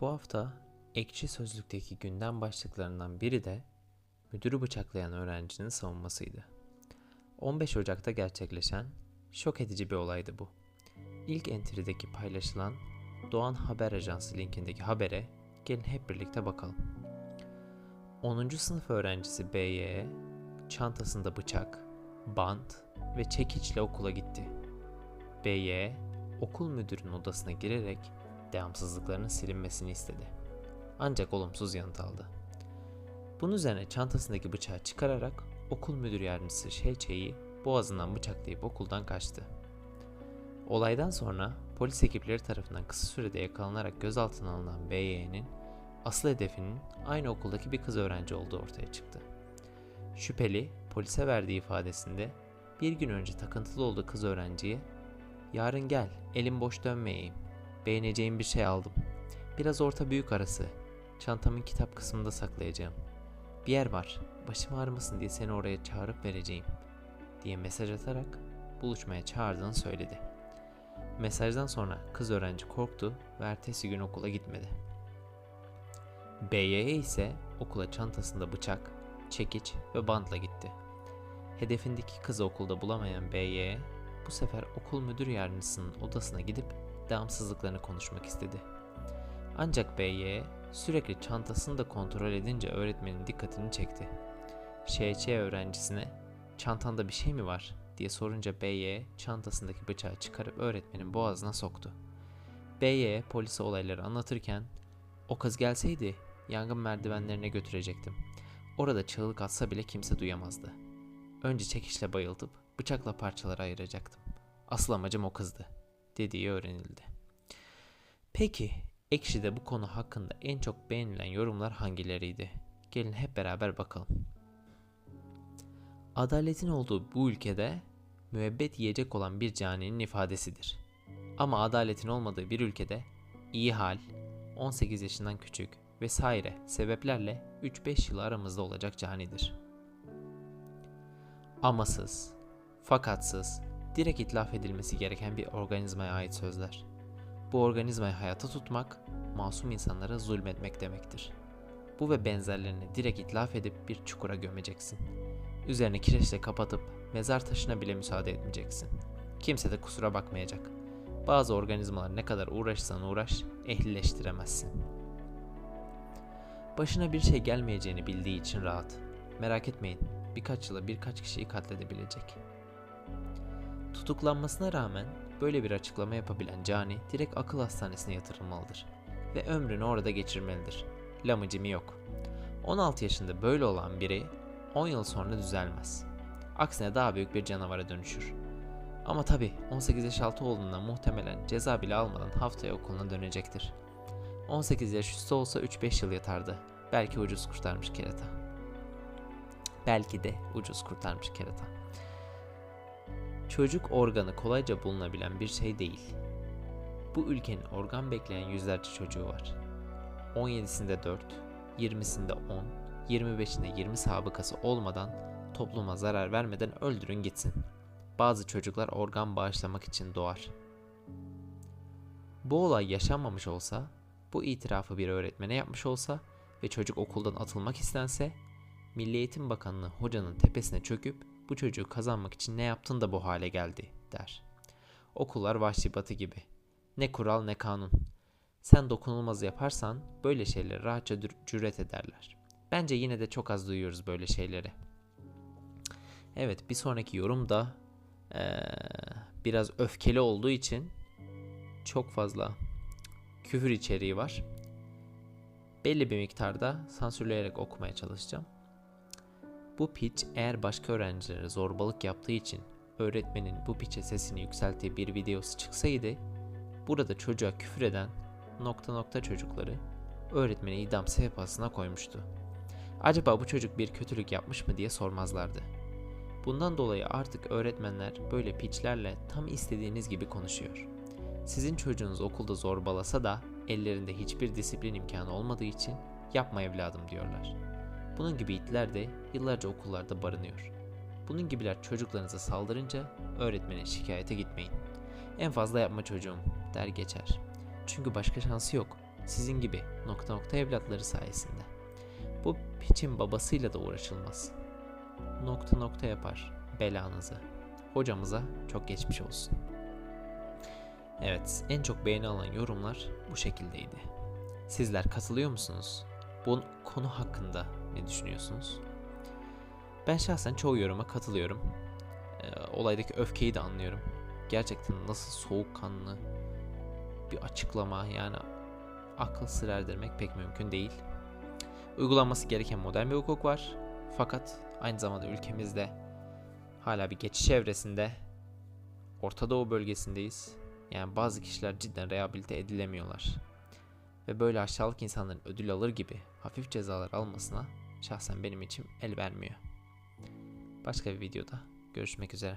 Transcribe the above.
Bu hafta Ekşi Sözlük'teki gündem başlıklarından biri de müdürü bıçaklayan öğrencinin savunmasıydı. 15 Ocak'ta gerçekleşen şok edici bir olaydı bu. İlk entry'deki paylaşılan Doğan Haber Ajansı linkindeki habere gelin hep birlikte bakalım. 10. sınıf öğrencisi BY çantasında bıçak, bant ve çekiçle okula gitti. BY okul müdürünün odasına girerek devamsızlıklarının silinmesini istedi. Ancak olumsuz yanıt aldı. Bunun üzerine çantasındaki bıçağı çıkararak okul müdür yardımcısı Şelçe'yi boğazından bıçaklayıp okuldan kaçtı. Olaydan sonra polis ekipleri tarafından kısa sürede yakalanarak gözaltına alınan BY'nin asıl hedefinin aynı okuldaki bir kız öğrenci olduğu ortaya çıktı. Şüpheli polise verdiği ifadesinde bir gün önce takıntılı olduğu kız öğrenciye ''Yarın gel, elim boş dönmeyeyim. Beğeneceğim bir şey aldım. Biraz orta büyük arası. Çantamın kitap kısmında saklayacağım. Bir yer var. Başım ağrımasın diye seni oraya çağırıp vereceğim." diye mesaj atarak buluşmaya çağırdığını söyledi. Mesajdan sonra kız öğrenci korktu ve ertesi gün okula gitmedi. BY'ye ise okula çantasında bıçak, çekiç ve bantla gitti. Hedefindeki kızı okulda bulamayan BY bu sefer okul müdür yardımcısının odasına gidip devamsızlıklarını konuşmak istedi. Ancak BY sürekli çantasını da kontrol edince öğretmenin dikkatini çekti. ŞÇ öğrencisine çantanda bir şey mi var diye sorunca BY çantasındaki bıçağı çıkarıp öğretmenin boğazına soktu. BY polise olayları anlatırken o kız gelseydi yangın merdivenlerine götürecektim. Orada çığlık atsa bile kimse duyamazdı. Önce çekişle bayıltıp bıçakla parçalara ayıracaktım. Asıl amacım o kızdı, dediği öğrenildi. Peki, Ekşi'de bu konu hakkında en çok beğenilen yorumlar hangileriydi? Gelin hep beraber bakalım. Adaletin olduğu bu ülkede müebbet yiyecek olan bir caninin ifadesidir. Ama adaletin olmadığı bir ülkede iyi hal, 18 yaşından küçük vesaire sebeplerle 3-5 yıl aramızda olacak canidir. Amasız, fakatsız, direkt itlaf edilmesi gereken bir organizmaya ait sözler. Bu organizmayı hayata tutmak, masum insanlara zulmetmek demektir. Bu ve benzerlerini direkt itlaf edip bir çukura gömeceksin. Üzerine kireçle kapatıp mezar taşına bile müsaade etmeyeceksin. Kimse de kusura bakmayacak. Bazı organizmalar ne kadar uğraşsan uğraş, ehlileştiremezsin. Başına bir şey gelmeyeceğini bildiği için rahat. Merak etmeyin, birkaç yıla birkaç kişiyi katledebilecek. Tutuklanmasına rağmen böyle bir açıklama yapabilen Cani direkt akıl hastanesine yatırılmalıdır ve ömrünü orada geçirmelidir. Lamıcımı yok. 16 yaşında böyle olan biri 10 yıl sonra düzelmez. Aksine daha büyük bir canavara dönüşür. Ama tabi 18 yaş altı olduğunda muhtemelen ceza bile almadan haftaya okuluna dönecektir. 18 yaş üstü olsa 3-5 yıl yatardı. Belki ucuz kurtarmış kerata. Belki de ucuz kurtarmış kerata. Çocuk organı kolayca bulunabilen bir şey değil. Bu ülkenin organ bekleyen yüzlerce çocuğu var. 17'sinde 4, 20'sinde 10, 25'inde 20 sabıkası olmadan topluma zarar vermeden öldürün gitsin. Bazı çocuklar organ bağışlamak için doğar. Bu olay yaşanmamış olsa, bu itirafı bir öğretmene yapmış olsa ve çocuk okuldan atılmak istense, Milli Eğitim Bakanlığı hocanın tepesine çöküp bu çocuğu kazanmak için ne yaptın da bu hale geldi der. Okullar vahşi batı gibi. Ne kural ne kanun. Sen dokunulmaz yaparsan böyle şeyleri rahatça cüret ederler. Bence yine de çok az duyuyoruz böyle şeyleri. Evet bir sonraki yorum da ee, biraz öfkeli olduğu için çok fazla küfür içeriği var. Belli bir miktarda sansürleyerek okumaya çalışacağım. Bu piç eğer başka öğrencilere zorbalık yaptığı için öğretmenin bu piçe sesini yükselttiği bir videosu çıksaydı burada çocuğa küfür eden nokta nokta çocukları öğretmeni idam sehpasına koymuştu. Acaba bu çocuk bir kötülük yapmış mı diye sormazlardı. Bundan dolayı artık öğretmenler böyle piçlerle tam istediğiniz gibi konuşuyor. Sizin çocuğunuz okulda zorbalasa da ellerinde hiçbir disiplin imkanı olmadığı için yapma evladım diyorlar. Bunun gibi itler de yıllarca okullarda barınıyor. Bunun gibiler çocuklarınıza saldırınca öğretmene şikayete gitmeyin. En fazla yapma çocuğum der geçer. Çünkü başka şansı yok. Sizin gibi nokta nokta evlatları sayesinde. Bu piçin babasıyla da uğraşılmaz. Nokta nokta yapar belanızı. Hocamıza çok geçmiş olsun. Evet, en çok beğeni alan yorumlar bu şekildeydi. Sizler katılıyor musunuz? Bu konu hakkında ne düşünüyorsunuz? Ben şahsen çoğu yoruma katılıyorum. Ee, olaydaki öfkeyi de anlıyorum. Gerçekten nasıl soğukkanlı bir açıklama yani akıl sır erdirmek pek mümkün değil. Uygulanması gereken modern bir hukuk var. Fakat aynı zamanda ülkemizde hala bir geçiş evresinde Orta Doğu bölgesindeyiz. Yani bazı kişiler cidden rehabilite edilemiyorlar. Ve böyle aşağılık insanların ödül alır gibi hafif cezalar almasına şahsen benim için el vermiyor. Başka bir videoda görüşmek üzere.